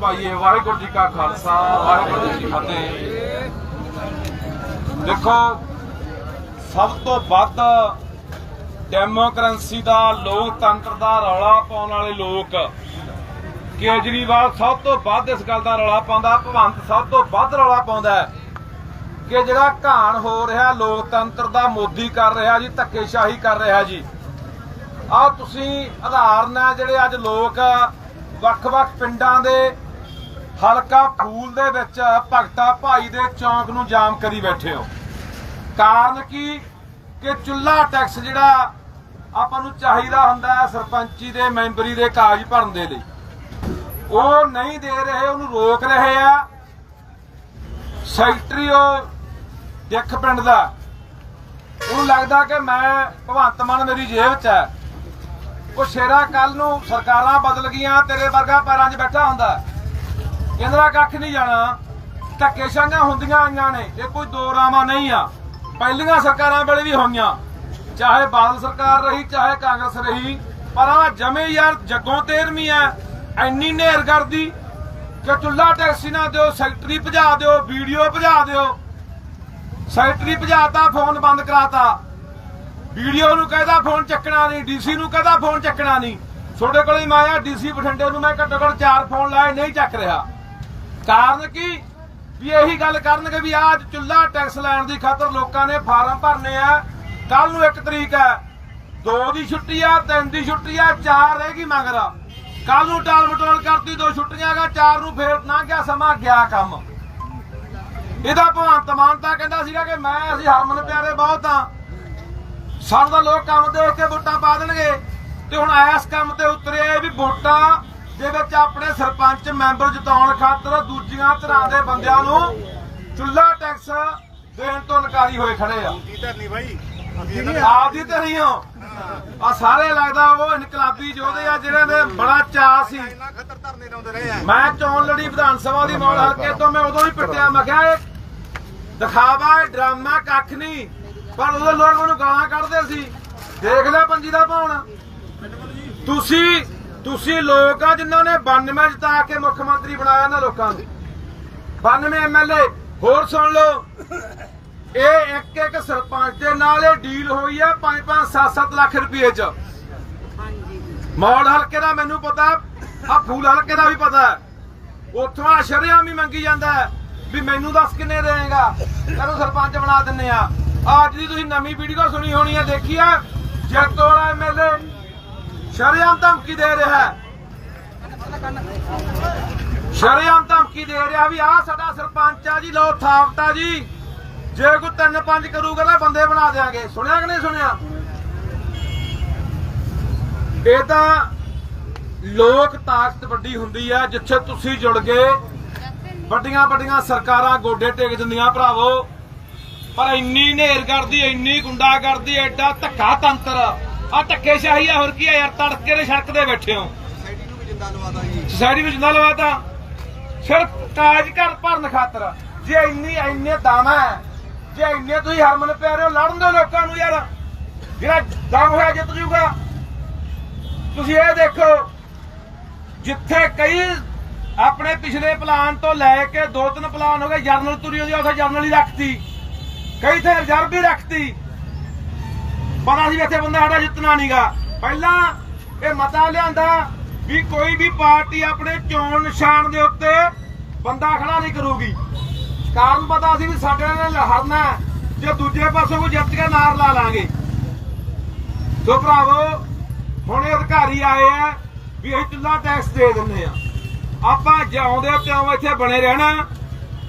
ਪਾਈਏ। ਵਾਹਿਗੁਰੂ ਜੀ ਕਾ ਖਾਲਸਾ, ਵਾਹਿਗੁਰੂ ਜੀ ਕੀ ਫਤਿਹ। ਦੇਖੋ, ਸਭ ਤੋਂ ਵੱਧ ਡੈਮੋਕ੍ਰੇਸੀ ਦਾ, ਲੋਕਤੰਤਰ ਦਾ ਰੌਲਾ ਪਾਉਣ ਵਾਲੇ ਲੋਕ, ਕੇਜਰੀਵਾਲ ਸਭ ਤੋਂ ਵੱਧ ਇਸ ਗੱਲ ਦਾ ਰੌਲਾ ਪਾਉਂਦਾ, ਭਗਵੰਤ ਸਭ ਤੋਂ ਵੱਧ ਰੌਲਾ ਪਾਉਂਦਾ ਕਿ ਜਿਹੜਾ ਘਾਣ ਹੋ ਰਿਹਾ, ਲੋਕਤੰਤਰ ਦਾ, ਮੋਦੀ ਕਰ ਰਿਹਾ ਜੀ, ਧੱਕੇਸ਼ਾਹੀ ਕਰ ਰਿਹਾ ਜੀ। ਆ ਤੁਸੀਂ ਆਧਾਰਨ ਹੈ ਜਿਹੜੇ ਅੱਜ ਲੋਕ ਵੱਖ-ਵੱਖ ਪਿੰਡਾਂ ਦੇ ਹਲਕਾ ਫੂਲ ਦੇ ਵਿੱਚ ਭਗਤਾ ਭਾਈ ਦੇ ਚੌਂਕ ਨੂੰ ਜਾਮ ਕਰੀ ਬੈਠੇ ਹੋ। ਕਾਰਨ ਕੀ? ਕਿ ਚੁੱਲਾ ਟੈਕਸ ਜਿਹੜਾ ਆਪਾਂ ਨੂੰ ਚਾਹੀਦਾ ਹੁੰਦਾ ਹੈ ਸਰਪੰਚੀ ਦੇ, ਮੈਂਬਰੀ ਦੇ ਕਾਗਜ਼ ਭਰਨ ਦੇ ਲਈ। ਉਹ ਨਹੀਂ ਦੇ ਰਹੇ, ਉਹਨੂੰ ਰੋਕ ਰਹੇ ਆ। ਸੈਕਟਰੀ ਉਹ ਦਿੱਖ ਪਿੰਡ ਦਾ। ਉਹਨੂੰ ਲੱਗਦਾ ਕਿ ਮੈਂ ਭਗਵੰਤ ਮਾਨ ਮੇਰੀ ਜੇਬ 'ਚ ਹੈ। ਉਹ ਸ਼ੇਰਾ ਕੱਲ ਨੂੰ ਸਰਕਾਰਾਂ ਬਦਲ ਗਈਆਂ, ਤੇਰੇ ਵਰਗਾ ਪੈਰਾਂ 'ਚ ਬੈਠਾ ਹੁੰਦਾ। ਕਹਿੰਦਾ ਕੱਖ ਨਹੀਂ ਜਾਣਾ। ਧੱਕੇਸ਼ਾਹੀਆਂ ਹੁੰਦੀਆਂ ਆਈਆਂ ਨੇ। ਇਹ ਕੋਈ ਦੋ ਰਾਵਾਂ ਨਹੀਂ ਆ। ਪਹਿਲੀਆਂ ਸਰਕਾਰਾਂ ਵੇਲੇ ਵੀ ਹੋਈਆਂ। ਚਾਹੇ ਬਾਦਲ ਸਰਕਾਰ ਰਹੀ, ਚਾਹੇ ਕਾਂਗਰਸ ਰਹੀ, ਪਰ ਆ ਜਮੇ ਯਾਰ ਜੱਗੋਂ ਤੇਰਵੀਂ ਐ। ਐਨੀ ਨੇਰ ਕਰਦੀ ਕਿ ਚੁੱਲਾ ਟੈਕਸੀ ਨਾ ਦਿਓ, ਸੈਕਟਰੀ ਭਜਾ ਦਿਓ, ਵੀਡੀਓ ਭਜਾ ਦਿਓ। ਸੈਕਟਰੀ ਭਜਾਤਾ, ਫੋਨ ਬੰਦ ਕਰਾਤਾ। ਵੀਡੀਓ ਨੂੰ ਕਹਿੰਦਾ ਫੋਨ ਚੱਕਣਾ ਨਹੀਂ, ਡੀਸੀ ਨੂੰ ਕਹਿੰਦਾ ਫੋਨ ਚੱਕਣਾ ਨਹੀਂ। ਤੁਹਾਡੇ ਕੋਲੇ ਮੈਂ ਆ, ਡੀਸੀ ਬਠਿੰਡੇ ਨੂੰ ਮੈਂ ਘੱਟੋ ਘੱਟ ਚਾਰ ਫੋਨ ਲਾਏ, ਨਹੀਂ ਚੱਕ ਰਿਹਾ। ਕਾਰਨ ਕੀ? ਵੀ ਇਹੀ ਗੱਲ ਕਰਨਗੇ ਵੀ ਆਜ ਚੁੱਲਾ ਟੈਕਸ ਲੈਣ ਦੀ ਖਾਤਰ ਲੋਕਾਂ ਨੇ ਫਾਰਮ ਭਰਨੇ ਆ। ਕੱਲ ਨੂੰ ਇੱਕ ਤਰੀਕ ਹੈ। ਦੋ ਦੀ ਛੁੱਟੀ ਆ, ਤਿੰਨ ਦੀ ਛੁੱਟੀ ਆ, ਚਾਰ ਰਹੇਗੀ ਮਗਰ। ਕੱਲ ਨੂੰ ਟਾਲ ਮਟੋਲ ਕਰਤੀ, ਦੋ ਛੁੱਟੀਆਂ ਗਾ ਚਾਰ ਨੂੰ ਫੇਰ ਨਾ ਗਿਆ ਸਮਾਂ, ਗਿਆ ਕੰਮ। ਇਹਦਾ ਭਗਵੰਤ ਮਾਨ ਤਾਂ ਕਹਿੰਦਾ ਸੀਗਾ ਕਿ ਮੈਂ, ਅਸੀਂ ਹਰਮਨ ਪਿਆਰੇ ਬਹੁਤ ਆ। ਸਾਨੂੰ ਤਾਂ ਲੋਕ ਕੰਮ ਦੇਖ ਕੇ ਵੋਟਾਂ ਪਾ ਦੇਣਗੇ। ਤੇ ਹੁਣ ਇਸ ਕੰਮ ਤੇ ਉਤਰੇ ਵੀ ਵੋਟਾਂ ਦੇ ਵਿੱਚ ਆਪਣੇ ਸਰਪੰਚ ਮੈਂਬਰ ਜਿਤਾਉਣ ਖਾਤਰ ਦੂਜੀਆਂ ਧਿਰਾਂ ਦੇ ਬੰਦਿਆਂ ਨੂੰ ਚੁੱਲਾ ਟੈਕਸ ਦੇਣ ਤੋਂ ਇਨਕਾਰੀ ਹੋਏ ਖੜੇ ਆ। ਕੀ ਧਰਨੀ ਬਾਈ। ਆਪਦੀ ਨਹੀਂ ਹੋ। ਆ ਸਾਰੇ ਲੱਗਦਾ ਉਹ ਇਨਕਲਾਬੀ ਯੋਧੇ ਆ ਜਿਹੜੇ ਦੇ ਬੜਾ ਚਾਅ ਸੀ। ਧਰਨੇ ਆ। ਮੈਂ ਚੋਣ ਲੜੀ ਵਿਧਾਨ ਸਭਾ ਦੀ ਮੌਲ ਹਲਕੇ ਤੋਂ ਮੈਂ ਉਦੋਂ ਹੀ ਪਿੱਟਿਆ ਮੈਂ ਕਿਹਾ ਇਹ ਦਿਖਾਵਾ ਡਰਾਮਾ ਕੱਖ ਨਹੀਂ। ਪਰ ਉਦੋਂ ਲੋਕ ਉਹਨੂੰ ਗਾਲਾਂ ਕੱਢਦੇ ਸੀ। ਦੇਖ ਲੈ ਪੰਜੀ ਦਾ ਪਾਉਣ ਤੁਸੀਂ ਤੁਸੀਂ ਲੋਕ ਆ ਜਿਨ੍ਹਾਂ ਨੇ 92 ਜਿਤਾ ਕੇ ਮੁੱਖ ਮੰਤਰੀ ਬਣਾਇਆ ਇਹਨਾਂ ਲੋਕਾਂ ਨੂੰ। 92 ਐਮਐਲਏ ਹੋਰ ਸੁਣ ਲਓ। ਇਹ ਇੱਕ ਇੱਕ ਸਰਪੰਚ ਦੇ ਨਾਲ ਇਹ ਡੀਲ ਹੋਈ ਹੈ 5-5 7-7 ਲੱਖ ਰੁਪਏ ਚ। ਮੌੜ ਹਲਕੇ ਦਾ ਮੈਨੂੰ ਪਤਾ, ਆ ਫੂਲ ਹਲਕੇ ਦਾ ਵੀ ਪਤਾ ਉੱਥੋਂ ਆ ਸ਼ਰਿਆਮ ਹੀ ਮੰਗੀ ਜਾਂਦਾ ਵੀ ਮੈਨੂੰ ਦੱਸ ਕਿੰਨੇ ਦੇਏਗਾ ਤੈਨੂੰ ਸਰਪੰਚ ਬਣਾ ਦਿੰਨੇ ਆ। ਅੱਜ ਦੀ ਤੁਸੀਂ ਨਵੀਂ ਵੀਡੀਓ ਸੁਣੀ ਹੋਣੀ ਹੈ, ਦੇਖੀ ਆ ਜੈਤੋ ਵਾਲਾ ਐਮਐਲਏ ਸ਼ਰਿਆਮ ਧਮਕੀ ਦੇ ਰਿਹਾ ਹੈ। ਸ਼ਰਿਆਮ ਧਮਕੀ ਦੇ ਰਿਹਾ ਵੀ ਆਹ ਸਾਡਾ ਸਰਪੰਚ ਆ ਜੀ ਲੋ ਥਾਪਤਾ ਜੀ। ਜੇ ਕੋਈ ਤਿੰਨ ਪੰਜ ਕਰੂਗਾ ਨਾ ਬੰਦੇ ਬਣਾ ਦੇਾਂਗੇ ਸੁਣਿਆ ਕਿ ਨਹੀਂ ਸੁਣਿਆ? ਇਹ ਤਾਂ ਲੋਕ ਤਾਕਤ ਵੱਡੀ ਹੁੰਦੀ ਹੈ ਜਿੱਥੇ ਤੁਸੀਂ ਜੁੜ ਗਏ, ਵੱਡੀਆਂ ਵੱਡੀਆਂ ਸਰਕਾਰਾਂ ਗੋਡੇ ਟੇਕ ਦਿੰਦੀਆਂ ਭਰਾਵੋ। ਪਰ ਇੰਨੀ ਨੇਰ ਕਰਦੀ, ਇੰਨੀ ਗੁੰਡਾ ਕਰਦੀ ਐਡਾ ਧੱਕਾ ਤੰਤਰ। ਆ ਧੱਕੇਸ਼ਾਹੀ ਆ ਹੋਰ ਕੀ ਆ ਯਾਰ ਤੜਕੇ ਦੇ ਸੜਕ ਤੇ ਬੈਠੇ ਹੋ। ਸੋਸਾਇਟੀ ਨੂੰ ਵੀ ਜਿੰਦਾ ਲਵਾਤਾ ਜੀ। ਸੋਸਾਇਟੀ ਵਿੱਚ ਨਾ ਲਵਾਤਾ। ਸਿਰਫ ਕਾਜ ਘਰ ਭਰਨ ਖਾਤਰ। ਜੇ ਇੰਨੀ ਇੰਨੇ ਹੈ ਜੇ ਇੰਨੇ ਤੁਸੀਂ ਹਰਮਨ ਪਿਆਰੇ ਹੋ ਲੜਨ ਦਿਓ ਲੋਕਾਂ ਨੂੰ ਯਾਰ। ਜਿਹੜਾ ਦਮ ਹੋਇਆ ਜਿੱਤ ਜੂਗਾ ਤੁਸੀਂ ਇਹ ਦੇਖੋ ਜਿੱਥੇ ਕਈ ਆਪਣੇ ਪਿਛਲੇ ਪਲਾਨ ਤੋਂ ਲੈ ਕੇ ਦੋ ਤਿੰਨ ਪਲਾਨ ਹੋ ਗਏ ਜਰਨਲ ਤੁਰੀ ਹੁੰਦੀ ਆ, ਉੱਥੇ ਜਰਨਲ ਹੀ ਰੱਖਤੀ। ਕਈ ਤੇ ਰਿਜ਼ਰਵ ਵੀ ਰੱਖਤੀ। ਪਤਾ ਸੀ ਵੀ ਇੱਥੇ ਬੰਦਾ ਸਾਡਾ ਜਿੱਤਣਾ ਨਹੀਂਗਾ ਪਹਿਲਾਂ ਇਹ ਮਤਾ ਲਿਆਂਦਾ ਵੀ ਕੋਈ ਵੀ ਪਾਰਟੀ ਆਪਣੇ ਚੋਣ ਨਿਸ਼ਾਨ ਦੇ ਉੱਤੇ ਬੰਦਾ ਖੜਾ ਨਹੀਂ ਕਰੂਗੀ। ਕਾਰਨ ਪਤਾ ਸੀ ਵੀ ਸਾਡੇ ਨਾਲ ਲੜਨਾ ਜੇ ਦੂਜੇ ਪਾਸੋਂ ਕੋਈ ਜਿੱਤ ਕੇ ਨਾਰ ਲਾ ਲਾਂਗੇ। ਸੋ ਭਰਾਵੋ, ਹੁਣ ਇਹ ਅਧਿਕਾਰੀ ਆਏ ਆ ਵੀ ਅਸੀਂ ਚੁੱਲਾ ਟੈਕਸ ਦੇ ਦਿੰਦੇ ਆ ਆਪਾਂ ਜਿਉਂਦੇ ਤਿਉਂ ਇੱਥੇ ਬਣੇ ਰਹਿਣਾ।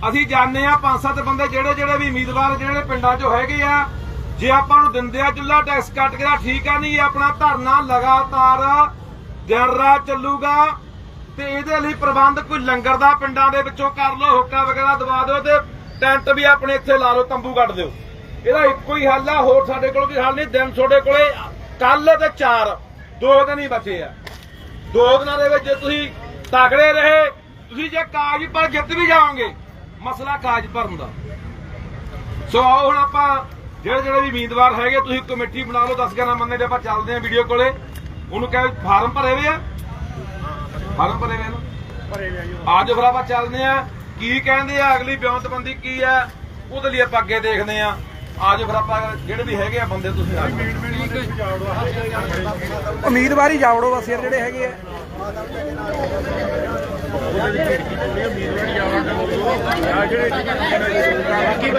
ਅਸੀਂ ਜਾਣਦੇ ਆ ਪੰਜ ਸੱਤ ਬੰਦੇ ਜਿਹੜੇ ਜਿਹੜੇ ਵੀ ਉਮੀਦਵਾਰ ਜਿਹੜੇ ਪਿੰਡਾਂ 'ਚੋਂ ਹੈਗੇ ਆ ਜੇ ਆਪਾਂ ਨੂੰ ਦਿੰਦੇ ਆ ਚੁੱਲਾ ਟੈਕਸ ਕੱਟ ਕੇ ਤਾਂ ਠੀਕ ਆ, ਨਹੀਂ, ਆਪਣਾ ਧਰਨਾ ਲਗਾਤਾਰ ਦਿਨ ਚੱਲੂਗਾ ਤੇ ਇਹਦੇ ਲਈ ਪ੍ਰਬੰਧ ਕੋਈ ਲੰਗਰ ਦਾ ਪਿੰਡਾਂ ਦੇ ਵਿੱਚੋਂ ਕਰ ਲਓ, ਹੁੱਕਾ ਵਗੈਰਾ ਦਵਾ ਦਿਓ ਤੇ ਟੈਂਟ ਵੀ ਆਪਣੇ ਇੱਥੇ ਲਾ ਲਓ, ਤੰਬੂ ਕੱਢ ਦਿਓ। ਇਹਦਾ ਇੱਕੋ ਹੀ ਹੱਲ ਆ, ਹੋਰ ਸਾਡੇ ਕੋਲ ਕੋਈ ਹੱਲ ਨਹੀਂ। ਦਿਨ ਤੁਹਾਡੇ ਕੋਲੇ ਕੱਲ ਤੇ ਚਾਰ, ਦੋ ਦਿਨ ਹੀ ਬਚੇ ਆ। ਦੋ ਦਿਨਾਂ ਦੇ ਵਿੱਚ ਜੇ ਤੁਸੀਂ ਤਕੜੇ ਰਹੇ, ਤੁਸੀਂ ਜੇ ਕਾਗਜ਼ ਪਰ ਜਿੱਤ ਵੀ ਜਾਓਗੇ, ਮਸਲਾ ਕਾਗਜ਼ ਭਰਨ ਦਾ ਸੋ ਆਓ ਹੁਣ ਆਪਾਂ ਜਿਹੜੇ ਜਿਹੜੇ ਵੀ ਉਮੀਦਵਾਰ ਹੈਗੇ ਤੁਸੀਂ ਕਮੇਟੀ ਬਣਾ ਲਓ 10 11 ਮੰਨੇ ਦੇ ਆਪਾਂ ਚੱਲਦੇ ਆਂ ਵੀਡੀਓ ਕੋਲੇ। ਉਹਨੂੰ ਕਹੇ ਫਾਰਮ ਭਰੇ ਵੇ ਆ। ਫਾਰਮ ਭਰੇ ਵੇ ਨਾ। ਅੱਜ ਫਿਰ ਆਪਾਂ ਚੱਲਦੇ ਆਂ ਕੀ ਕਹਿੰਦੇ ਆ ਅਗਲੀ ਬਿਆਨਤਬੰਦੀ ਕੀ ਆ ਉਹਦੇ ਲਈ ਆਪਾਂ ਅੱਗੇ ਦੇਖਦੇ ਆਂ ਆਜੋ ਫਿਰ ਆਪਾਂ ਜਿਹੜੇ ਵੀ ਹੈਗੇ ਆ ਬੰਦੇ ਤੁਸੀਂ ਆ ਉਮੀਦਵਾਰੀ ਜਾਵੜੋ ਬਸ ਜਿਹੜੇ ਹੈਗੇ ਆ। ਉਹਦੇ ਵਿੱਚ ਜਿਹੜੇ ਉਮੀਦਵਾਰ ਜਾਵਾਂਗੇ ਜਿਹੜੇ ਬਾਕੀ